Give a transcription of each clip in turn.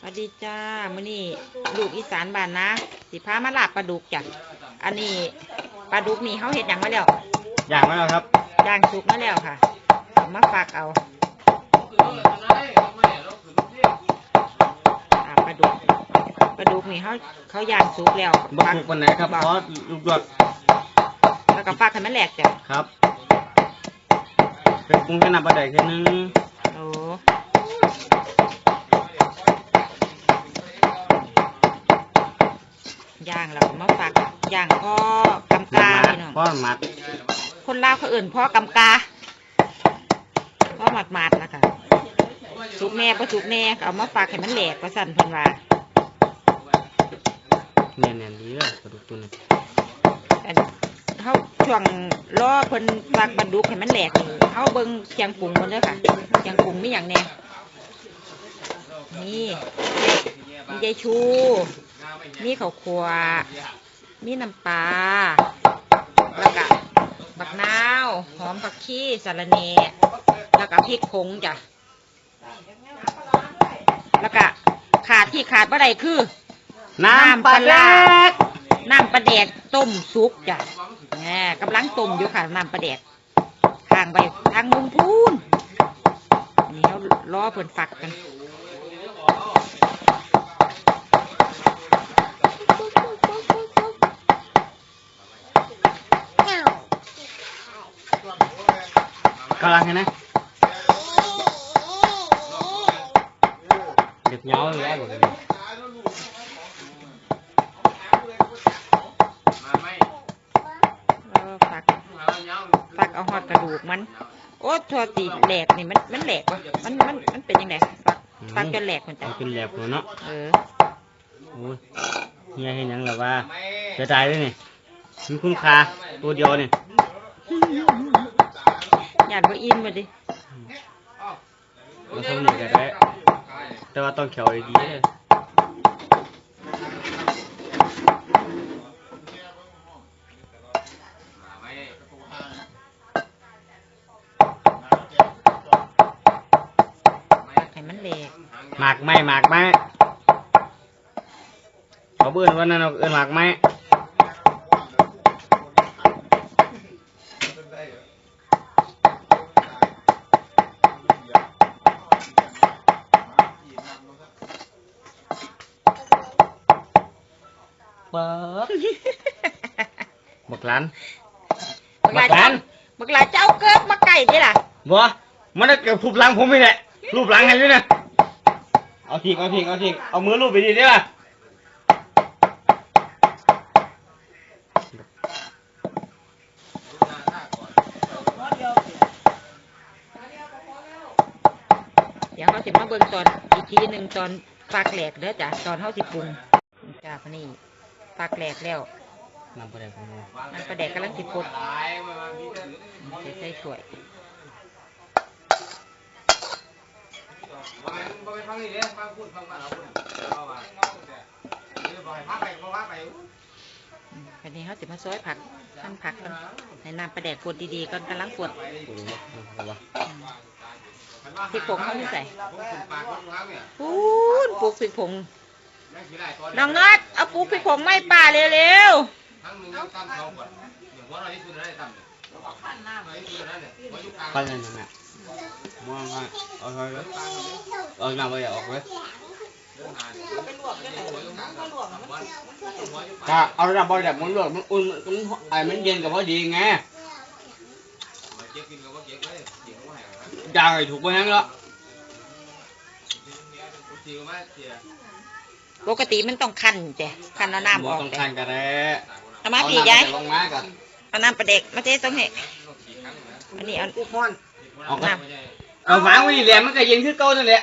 สวัสดีจ้ามื้อนี้ลูกอีสานบ้านนะสิพามาลาบปลาดุกจ้ะอันนี้ปลาดุกนี่เขาเห็ดหยังมาแล้วอย่างมาแล้วครับย่างสุกมาแล้วค่ะเอามาฝากเอาอ่าปลาดุกปลาดุกนี่เขาเขาย่างสุกแล้วบักฝากถูกวันไหนครับอกเพราะลูกดวกแล้วก็ฝากให้มันแหลกจ้ะครับเป็นปรุงกันนับประเดี๋ยวแค่นึง โอ้ ย่างแล้วก็มาฝากย่างพ่อกำกาพี่น้องพ่อมัด คนลาวเขาเอื่นพ่อกำกาพ่อหมาดหมาดๆนะคะสุกแน่ปะสุกแน่ก็เอามาฝากให้มันแหลกประสันเพิ่นว่าเนียนเนียนๆดีเลยกระดูกตัวนี้อันเขาช่วงรอเพิ่นฝากบรรดุกให้มันแหลกนี่เขาเบิ่งเคียงปรุงมันเด้อค่ะเคียงปรุงมีอย่างแน่นี่มียายชู มีข้าวคั่วมีน้ำปลาแล้วก็บักนาวหอมผักชีสะรเนแล้วก็พริกผงจ้ะแล้วก็ขาดที่ขาดบ่ได้คือ น้ำปลาแดกน้ำปลาแดกต้มซุปจ้ะแหมกำลังต้มอยู่ค่ะน้ำปลาแดกทางไปทางมุมพูนนี่เขาล้อเพิ่นฝักกัน กำ ลังไงนะเด็กเหงาเลยแหละแล้วฝักฝักเอาหอดกระดูกมัน โอ้ทอตีแหลกนี่มันมันแหลกวะมันมันมันเป็นยังไงฝักฝักจนแหลกมันจ้ะมันเป็นแหลบหัวเนาะเออโอ้ยเฮียเห็นหยังหรอว่าจะตายเลยนี่มีคุณค่าตัวเดียวนี่ หยาดบ่อินมาดิเราทำหนึ่งกันได้ แต่ว่าต้องเขียวดีๆเลยให้มันแหลกหมากไหมหมากไหมเขาเบื่อวันนั้นเอาเอินหมากไหม เปิดบักหลันบักหลาบักหลานบักหลาเจ้าเกิดมาไก่ดิล่ะบัวมันได้เกิดรูปหลังผมไม่แหละรูปหลังให้ด้วยนะเอาทิ้งเอาทิ้งเอาทิ้งเอามือรูปไปดีได้ป่ะเดี๋ยวเขาสิมาเบิ่งตอนอีกทีหนึ่งตอนฝากแหลกเด้อจ้ะตอนเขาสิปรุงจ้าพะนี่ ฝากแหลกแล้วนำไปได้ของเราน้ำปลาแดกกำลังสิปดใส่ใส่ถ้วยอืมวันนี้เขาสิมาซอยผักท่านผักกันในน้ำปลาแดกปดดีๆก่อนกำลังปวดดูว่าเอาวะพริกผงเขาไม่ใส่ปูนปลูกพริกผง น้องนัดเอาปลูกพริกผงไม่ป่าเร็วปั้นเลยนะแม่ม่วงอะเอาไปเลยเอาหน้าไปอย่าออกเลยถ้าเอาหน้าไปแบบมันลวกมันอุ่นมันไอ้มันเย็นกับพอดีไงยางไอ้ถูกไปทั้งแล้วๆ ปกติมันต้องคั้นจ้ะคั้นเอาน้ำออกต้องเลยทานกันแล้เอามาพี่ยายลงมากันเอาน้ำปลาแดกมาเทส่งให้อันนี้เอาเอากันเอาวางไว้นี่แหละมันก็เย็นคือเก่านั่นแหละ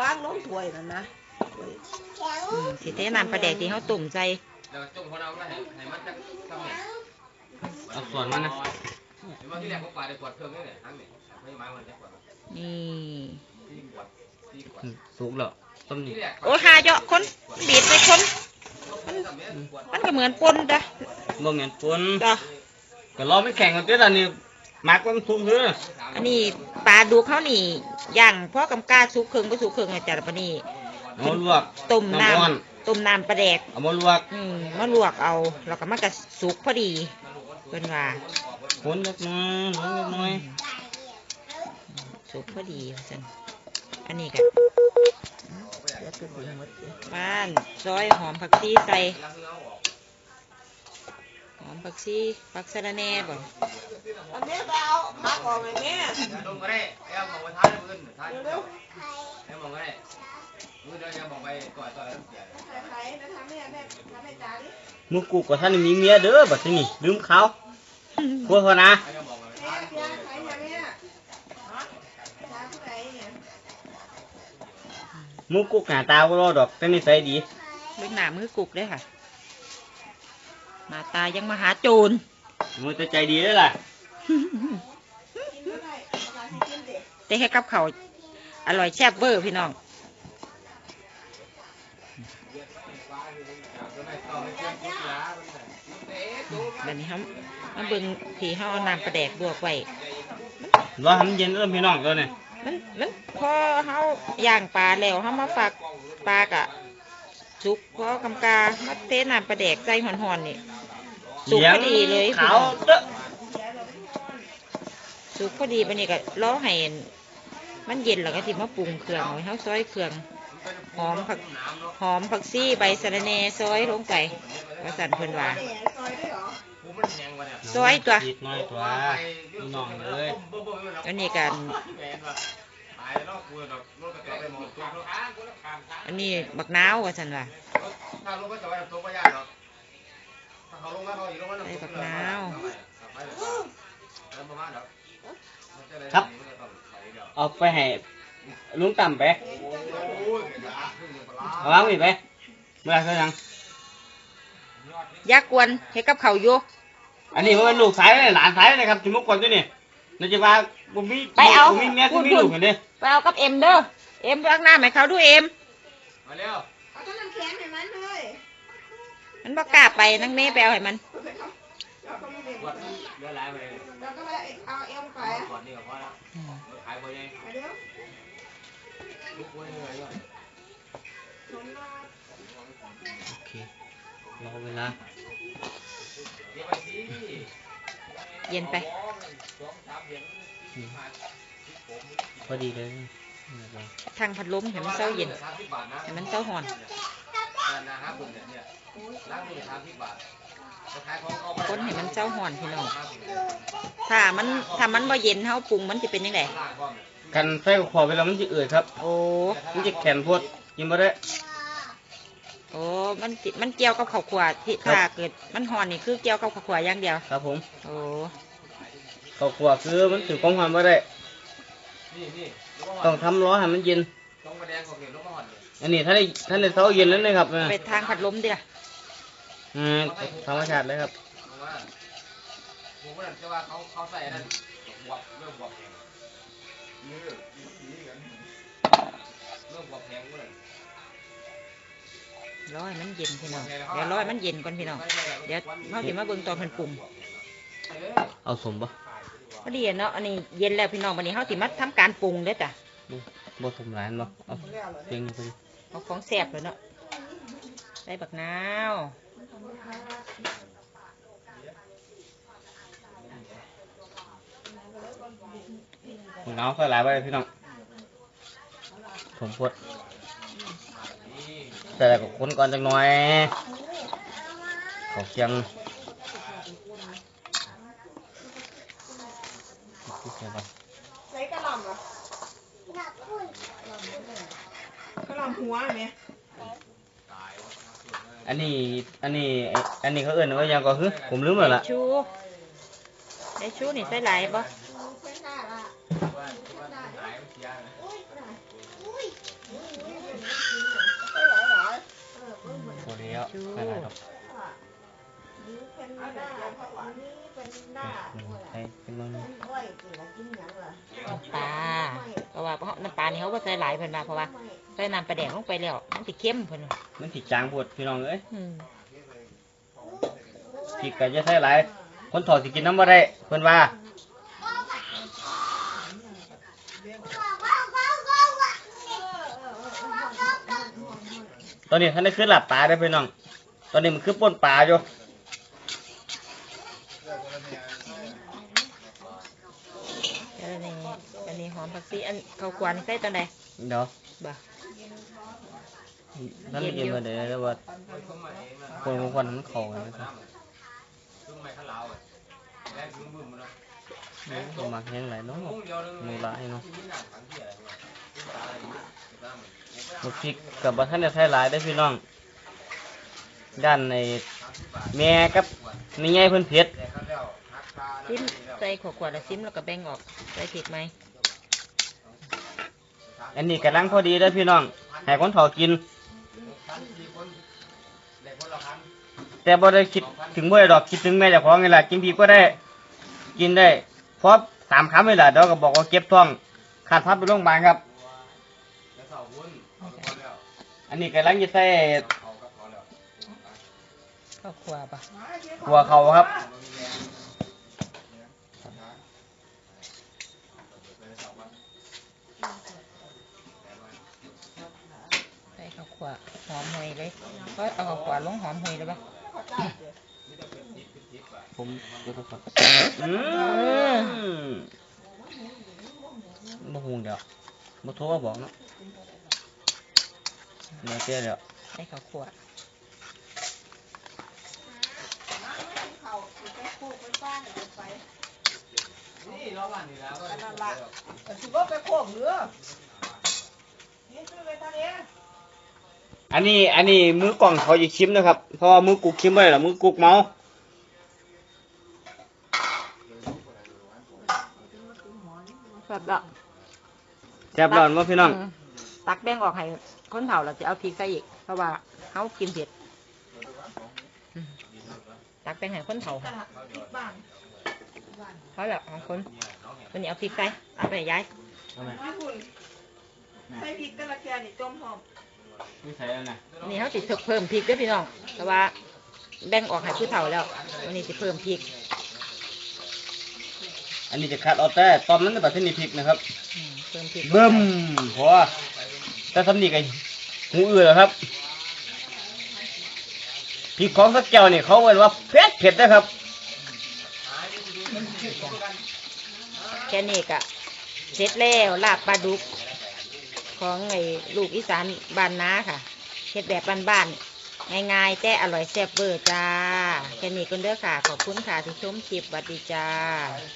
วางลงถ้วยนั่นนะถ้วยอืมสิเทน้ำปลาแดกที่เขาตุ่มใส่เอาส่วนมันนะนี่สุกแล้ว ต้มนี่โอ้ยหาเยอะคนบีบไปคนมันก็เหมือนปนจ้ะบ่แม่นปนจ้ะก็รอมันแข่งกันเด้อล่ะนี่หมักมันสุกเด้ออันนี้ปลาดูเขานี่ย่างเพราะกำกาสุกเครื่องก็สุกเครื่องอาจารย์ปะนี่เอามาลวกต้มน้ร้อนำต้มน้ำปลาแดกเอามาลวกอืมมาลวกเอาแล้วก็มันก็สุกพอดีเพิ่นว่าคนเล็กน้อยหลวงเล็กน้อยสุกพอดีว่าซั่นอันนี้ก็เซอยหอมผักชีใส่หอมผักชีผักสะระแหน่บ่อันนี้ไปเอาพักออกเลยแม่ลงก็ได้แอมมองไปท้ายมือท้ายเร็วแอมมองก็ได้มือเดียวแอมมองไปก่อนต่อแล้วเสียๆใครๆนะทำแม่แม่ทำแม่จ๋าดิมึงกูกับท่านมีเมียเด้อบัดนี้ลืมเขาพวกเขานะแอมมองไปแม่ท้ายเพียงใครอย่าแม่ฮะจ๋าผู้ใดเนี่ยมึงกูหน้าตาบ่รอดอกแต่นิสัยดี เบิ่งหน้ามือกุกเด้อค่ะหน้าตายังมาหาโจรมึงจะใจดีได้อล่ะกินไม่ได้เอาไปให้กินเด็กแต่ให้กับเขาวอร่อยแซ่บเวอร์พี่น้องบัดนี้ครับมาเบิ่งผีเฮาเอาน้ำปลาแดกลวกไว้รอให้มันเย็นเริ่มพี่น้องตัวเนี่ยมันมันพอเฮาย่างปลาแล้วเฮามาฝักปลากะ สุกพอกำกามาเทน้ำปลาแดกใส่ห่อนๆนี่สุกพอดีเลยขาวเด้อสุกพอดีบัดนี้ก็รอให้มันเย็นแล้วก็สิมาปรุงเครื่องเอาไว้เฮาซอยเครื่องหอมผักหอมผักซี่ใบสะระแหน่ซอยลงไปว่าสั่นเพิ่นว่าแม่ซอยด้วยเหรอผมมันแหงวะเนี่ยซอยตัวนิดน้อยตัวพี่น้องเลยอันนี้กัน แหงวะตายแล้วกูดอกรถกระจกไปหมดตัวรถทางกูรถทางทางอันนี้บักนาวว่าซั่นว่าถ้ารถกระจกไปตัวไม่ยากหรอกถ้าเขาลงมาเขาอยู่ลงมาแล้วประมาณเดี๋ยวเอาไปให้ลุงต่ำไปโอ้ยอย่าขึ้นปลาเอาวางไว้ไปเมื่อไหรเขายังอยากกวนเฮ็ดกับข้าวอยู่ อันนี้มันเป็นลูกสายเลยหลานสายเลยครับจุมุกก่อนด้วยนี่นายจะว่า บุมีไปเอาบุมีเมียก็มีลูกกันเด้ไปเอากับเอ็มเด้อ เอ็มรักหน้าให้เขาดูเอ็ม มาเร็วเอาต้นน้ำแข็งให้มันเลยมันบ่กล้าไปนังเมไปเอาให้มันเราก็ไม่เด็กขวดเรือหลายไปเลยเราก็ไปเอาเอ็มไปขวดนี่ก็พอแล้วขายไปยังไปเดี๋ยวลูกกล้วยเหนื่อยด้วยสมมาโอเครอเวลาเดี๋ยวไปสิเย็นไปอืม พอดีเลยทางพัดลมให้มันเศร้าเย็นสามสิบบาทนะให้มันเศร้าห่อนนะครับคุณเนี่ยล้างมือสามสิบบาทจะขายของเขาคนให้มันเศร้าห่อนพี่น้องถ้ามันถ้ามันบ่เย็นเฮาปรุงมันสิเป็นจังไดล้างก้อนกันไฟขอไปแล้วมันจะเอืดครับ โอ้มันจะแข็งโพดกินบ่ได้โอ้มันสิมันเกี่ยวกับข้าวคั่วที่ครับถ้าเกิด มันห่อนนี่คือเกี่ยวกับข้าวคั่วอย่างเดียว ครับผม โอ้ ข้าวคั่วคือมันถือความหอมบ่ได้ นี่นี่ต้องทำร้อนให้มันเย็น ต้องมาแดงของเห็นลูกมะฮอดเลยอันนี้ท่านได้ท่านได้เช้าเย็นแล้วนะครับไปทางพัดลมเด้ออืมธรรมชาติเลยครับ เพราะว่าผมว่าจะว่าเขาเขาใส่นั่นบวบเรื่องบวบแพงเรื่องเรื่องบวบแพงเลยรอให้มันเย็นพี่น้องเดี๋ยวรอให้มันเย็นก่อนพี่น้องเดี๋ยวเฮาสิมาเบิ่งตอนเพิ่นปรุงเอาสมปะพ อดีอะเนาะ อันนี้เย็นแล้วพี่น้องวันนี้เฮาสิมาทำการปรุงเด้อจ้ะบ่บ่สมหลายอันบ่เอาเพียงนี้พอดีเอาของแซ่บเลยเนาะใส่บักนาวน้ำใส่หลายไปพี่น้องผมพดใส่แล้วก็คนก่อนจังหน่อยเขาเคียงใส่ไป ใส่กระหล่ำเหรอ กระหล่ำหัวไหม อันนี้ อันนี้ไอ้อันนี้เขาเอื้อนว่าหยังก็คือ ผมลืมแล้วล่ะชูได้ชูนี่ใส่หลายบ่พอแล้วใส่หลายครับใส่เป็นมันน้ำปลา น้ำปลานี่เขาก็ใส่หลายเพิ่นว่าเพราะว่าใส่น้ำปลาแดงลงไปแล้วมันสิเข้มเพิ่นว่ามันติดจางปวดพี่น้องเอ้ยอืมพริกก็จะใส่หลาย คนถอดสิกินน้ำบ่ได้เพิ่นว่า ตอนนี้ท่านได้ขึ้นหลับปลาได้อพี่น้อง ตอนนี้มันคือป่นปลาอยู่เดี๋ยวนี่อั นนี้หอมผักชีอันเขาควรใส่ตอนใดเดี๋ยวบ่ท่านได้ยินมาเดี๋ยวแล้วว่าคนบางคนมันเข่ากันนะครับซึ่งไม่ข้าลาวอะแรงถึงบึ้มมันเนาะโอ้มักแห้งหลายเนาะพุ่งเดียวนึงหนูร้ายเนาะที่หนังทั้งที่อะไรเนี่ยซึ่งตาอะไรอยู่ตามมันบักพริกกับบัท่านได้ใช้หลายได้อพี่น้อง ด้านในแม่กับนี่ไงเพิ่นเผ็ดแต่เขาเรียกฮักคาซิมใส่ขวดๆแล้วซิมแล้วก็แบ่งออกใส่ผิดไหม อันนี้กำลังพอดีเด้อพี่น้องให้คนเฒ่ากินพันสี่คนเด็กคนละพันแต่บ่ได้คิดถึงบ่ได้ดอกคิดถึงแม่เจ้าของนี่แหละกินพีก็ได้กินได้เพราะสามคำนี่แหละเดี๋ยวก็บอกว่าเก็บท้องขาดพับไปโรงพยาบาลครับแล้วเสาหุ้นเอาไปพอแล้วอันนี้กำลังจะใส่เอาก็พอแล้วข้าวคั่วปะหัวเขาครับ ข้าวคั่วหอมหอยเลยก็เอาข้าวคั่วลงหอมหอยเลยปะผมดูทุกคนอืมบ่ฮู้เดี๋ยวบ่โทรมาบอกเนาะเดี๋ยวเตี้ยเดี๋ยวใส่ข้าวคั่วเขาไปโคกไปบ้านไปนี่รอบวันนี้แล้วก็นั่นละแต่สิบ่ไปโคกเรือนี่คือไปทะเล อันนี้อันนี้มือกล่องเขาจะชิมนะครับ เพราะว่ามือกุกชิมไว้แล้วมือกุกเมาแบบละแซ่บร้อนบ่พี่น้อง มตักแบ่งออกให้คนเฒ่าเราจะเอาพริกใส่อีกเพราะว่าเขากินเผ็ดอืมตักแบ่งให้คนเฒ่าตลาดที่บ้านเพราะแบบของคนคนนี้เอาพริกใส่เอาไปให้ยายมาคุณใส่พริกกระเทียมนี่ต้มหอม นี่ใส่แล้วนะอันนี้เขาสิเพิ่มพริกด้วยพี่น้องแต่ว่าแบ่งออกให้ผู้เฒ่าแล้ววันนี้สิเพิ่มพริกอันนี้จะคัดเอาแต่ตอมนั้นในประเทศนี้พริกนะครับอืมเพิ่มพริกเบิ่มพอแต่ทำนี่กันหูอื่นแล้วครับพริกของสักแก้วนี่เขาเอ่นว่าเผ็ดเผ็ดนะครับ แค่นี้ก็เสร็จแล้วลาบปลาดุก ของไอ้ลูกอีสานบ้านนาค่ะเฮ็ดแบบบ้านๆง่ายๆ แต่อร่อยแซ่บเบอร์จ้าแค่นี้ก็เด้อค่ะ ขอบคุณค่ะที่ชมคลิปสวัสดีจ้า